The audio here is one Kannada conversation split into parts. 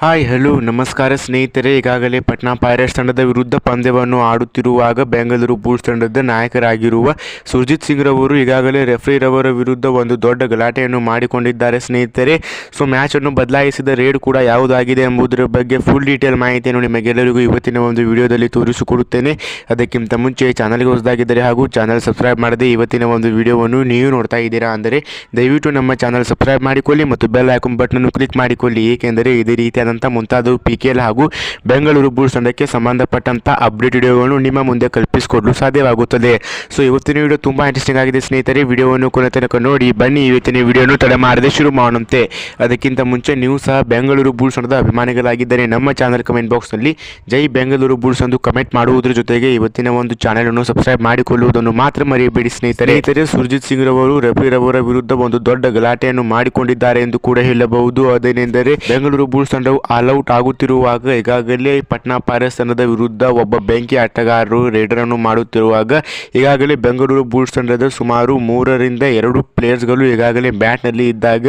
ಹಾಯ್, ಹಲೋ, ನಮಸ್ಕಾರ ಸ್ನೇಹಿತರೆ. ಈಗಾಗಲೇ ಪಟ್ನಾ ಪೈರೇಟ್ಸ್ ತಂಡದ ವಿರುದ್ಧ ಪಂದ್ಯವನ್ನು ಆಡುತ್ತಿರುವಾಗ ಬೆಂಗಳೂರು ಬುಲ್ಸ್ ತಂಡದ ನಾಯಕರಾಗಿರುವ ಸುರ್ಜಿತ್ ಸಿಂಗ್ ರವರು ಈಗಾಗಲೇ ರೆಫ್ರಿ ರವರ ವಿರುದ್ಧ ಒಂದು ದೊಡ್ಡ ಗಲಾಟೆಯನ್ನು ಮಾಡಿಕೊಂಡಿದ್ದಾರೆ ಸ್ನೇಹಿತರೆ. ಸೊ, ಮ್ಯಾಚನ್ನು ಬದಲಾಯಿಸಿದ ರೇಡ್ ಕೂಡ ಯಾವುದಾಗಿದೆ ಎಂಬುದರ ಬಗ್ಗೆ ಫುಲ್ ಡೀಟೇಲ್ ಮಾಹಿತಿಯನ್ನು ನಿಮಗೆಲ್ಲರಿಗೂ ಇವತ್ತಿನ ಒಂದು ವಿಡಿಯೋದಲ್ಲಿ ತೋರಿಸಿಕೊಡುತ್ತೇನೆ. ಅದಕ್ಕಿಂತ ಮುಂಚೆ ಚಾನಲ್ಗೆ ಹೊಸದಾಗಿದ್ದರೆ ಹಾಗೂ ಚಾನಲ್ ಸಬ್ಸ್ಕ್ರೈಬ್ ಮಾಡದೆ ಇವತ್ತಿನ ಒಂದು ವಿಡಿಯೋವನ್ನು ನೀವು ನೋಡ್ತಾ ಇದ್ದೀರಾ ಅಂದರೆ ದಯವಿಟ್ಟು ನಮ್ಮ ಚಾನಲ್ ಸಬ್ಸ್ಕ್ರೈಬ್ ಮಾಡಿಕೊಳ್ಳಿ ಮತ್ತು ಬೆಲ್ ಐಕನ್ ಬಟನ್ ಕ್ಲಿಕ್ ಮಾಡಿಕೊಳ್ಳಿ. ಏಕೆಂದರೆ ಇದೇ ರೀತಿಯಾದಂಥ ಮುಂತಾದವು ಪಿ ಕೆ ಎಲ್ ಹಾಗೂ ಬೆಂಗಳೂರು ಬುಲ್ಸ್ ತಂಡಕ್ಕೆ ಸಂಬಂಧಪಟ್ಟಂಥ ಅಪ್ಡೇಟ್ ವಿಡಿಯೋಗಳನ್ನು ನಿಮ್ಮ ಮುಂದೆ ಕಲ್ಪಿಸಿಕೊಡಲು ಸಾಧ್ಯವಾಗುತ್ತದೆ. ಸೊ ಇವತ್ತಿನ ವಿಡಿಯೋ ತುಂಬ ಇಂಟ್ರೆಸ್ಟಿಂಗ್ ಆಗಿದೆ ಸ್ನೇಹಿತರೆ. ವಿಡಿಯೋವನ್ನು ಕೊನೆ ತನಕ ನೋಡಿ, ಬನ್ನಿ ಇವತ್ತಿನ ವಿಡಿಯೋನು ತಡೆ ಮಾಡದೆ ಶುರು ಮಾಡೋಣಂತೆ. ಅದಕ್ಕಿಂತ ಮುಂಚೆ ನೀವು ಸಹ ಬೆಂಗಳೂರು ಬುಲ್ಸ್ ತಂಡದ ಅಭಿಮಾನಿಗಳಾಗಿದ್ದರೆ ನಮ್ಮ ಚಾನಲ್ ಕಮೆಂಟ್ ಬಾಕ್ಸ್ನಲ್ಲಿ ಜೈ ಬೆಂಗಳೂರು ಬುಲ್ಸ್ ಎಂದು ಕಮೆಂಟ್ ಮಾಡುವುದರ ಜೊತೆಗೆ ಇವತ್ತಿನ ಒಂದು ಚಾನೆಲ್ ಅನ್ನು ಸಬ್ಸ್ಕ್ರೈಬ್ ಮಾಡಿಕೊಳ್ಳುವುದನ್ನು ಮಾತ್ರ ಮರೆಯಬೇಡಿ ಸ್ನೇಹಿತರೆ. ಸ್ನೇಹಿತರೆ ಸುರ್ಜಿತ್ ಸಿಂಗ್ ರವರು ರಫಿ ರವರ ವಿರುದ್ಧ ಒಂದು ದೊಡ್ಡ ಗಲಾಟೆಯನ್ನು ಮಾಡಿಕೊಂಡಿದ್ದಾರೆ ಎಂದು ಕೂಡ ಹೇಳಬಹುದು. ಅದೇನೆಂದರೆ ಬೆಂಗಳೂರು ಬುಲ್ಸ್ ತಂಡವು ಆಲ್ಔಟ್ ಆಗುತ್ತಿರುವಾಗ ಈಗಾಗಲೇ ಪಟ್ನಾ ಪೈರೇಟ್ಸ್ ತಂಡದ ವಿರುದ್ಧ ಒಬ್ಬ ಬೆಂಕಿ ಆಟಗಾರರು ರೇಡರ್ ಅನ್ನು ಮಾಡುತ್ತಿರುವಾಗ ಈಗಾಗಲೇ ಬೆಂಗಳೂರು ಬುಲ್ಸ್ ತಂಡದ ಸುಮಾರು ಮೂರರಿಂದ ಎರಡು ಪ್ಲೇಯರ್ಸ್ಗಳು ಈಗಾಗಲೇ ಮ್ಯಾಟ್ನಲ್ಲಿ ಇದ್ದಾಗ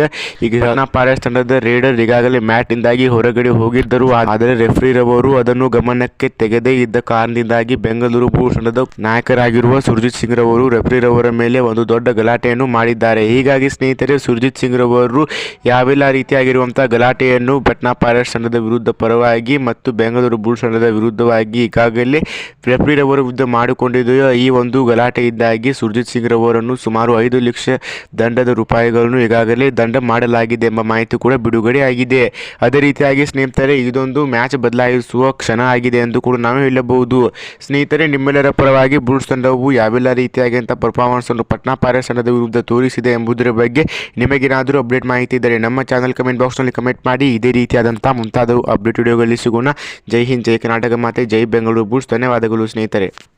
ಈಗ ಪಟ್ನಾ ಪೈರೇಟ್ಸ್ ತಂಡದ ರೇಡರ್ ಈಗಾಗಲೇ ಮ್ಯಾಟ್ ಇಂದಾಗಿ ಹೊರಗಡೆ ಹೋಗಿದ್ದರು. ಆದರೆ ರೆಫ್ರಿ ರವರು ಅದನ್ನು ಗಮನಕ್ಕೆ ತೆಗೆದೇ ಇದ್ದ ಕಾರಣದಿಂದಾಗಿ ಬೆಂಗಳೂರು ಬುಲ್ಸ್ ತಂಡದ ನಾಯಕರಾಗಿರುವ ಸುರ್ಜಿತ್ ಸಿಂಗ್ ರವರು ರೆಫ್ರಿ ರವರ ಮೇಲೆ ಒಂದು ದೊಡ್ಡ ಗಲಾಟೆಯನ್ನು ಮಾಡಿದ್ದಾರೆ. ಹೀಗಾಗಿ ಸ್ನೇಹಿತರೆ, ಸುರ್ಜಿತ್ ಸಿಂಗ್ ರವರು ಯಾವೆಲ್ಲ ರೀತಿಯಾಗಿರುವಂತಹ ಗಲಾಟೆಯನ್ನು ಪಟ್ನಾ ಪೈರೇಟ್ಸ್ ತಂಡದ ವಿರುದ್ಧ ಪರವಾಗಿ ಮತ್ತು ಬೆಂಗಳೂರು ಬುಲ್ಸ್ ತಂಡದ ವಿರುದ್ಧವಾಗಿ ಈಗಾಗಲೇ ರವರ ವಿರುದ್ಧ ಮಾಡಿಕೊಂಡಿದ್ದ ಈ ಒಂದು ಗಲಾಟೆಯಿಂದಾಗಿ ಸುರ್ಜಿತ್ ಸಿಂಗ್ ರವರನ್ನು ಸುಮಾರು ಐದು ಲಕ್ಷ ದಂಡದ ರೂಪಾಯಿಗಳನ್ನು ಈಗಾಗಲೇ ದಂಡ ಮಾಡಲಾಗಿದೆ ಎಂಬ ಮಾಹಿತಿ ಕೂಡ ಬಿಡುಗಡೆ ಆಗಿದೆ. ಅದೇ ರೀತಿಯಾಗಿ ಸ್ನೇಹಿತರೆ, ಇದೊಂದು ಮ್ಯಾಚ್ ಬದಲಾಯಿಸುವ ಕ್ಷಣ ಆಗಿದೆ ಎಂದು ಕೂಡ ನಾವು ಹೇಳಬಹುದು. ಸ್ನೇಹಿತರೆ, ನಿಮ್ಮೆಲ್ಲರ ಪರವಾಗಿ ಬುಲ್ಸ್ ತಂಡವು ಯಾವೆಲ್ಲ ಪರ್ಫಾರ್ಮೆನ್ಸ್ ಅನ್ನು ಪಟ್ನಾ ಪ್ಯಾರೇಸ್ ತಂಡದ ವಿರುದ್ಧ ತೋರಿಸಿದೆ ಎಂಬುದರ ಬಗ್ಗೆ ನಿಮಗೇನಾದರೂ ಅಪ್ಡೇಟ್ ಮಾಹಿತಿ ಇದ್ದರೆ ನಮ್ಮ ಚಾನಲ್ ಕಮೆಂಟ್ ಬಾಕ್ಸ್ನಲ್ಲಿ ಕಮೆಂಟ್ ಮಾಡಿ. ಇದೇ ರೀತಿಯಾದಂಥ ಮುಂತಾದ ಅಪ್ಡೇಟ್ ವಿಡಿಯೋಗಳಲ್ಲಿ ಸಿಗೋಣ. ಜೈ ಹಿಂದ್ ಜೈ ಕರ್ನಾಟಕ ಮಾತೆ ಜೈ ಬೆಂಗಳೂರು ಬೂಸ್ ಧನ್ಯವಾದಗಳು ಸ್ನೇಹಿತರೆ.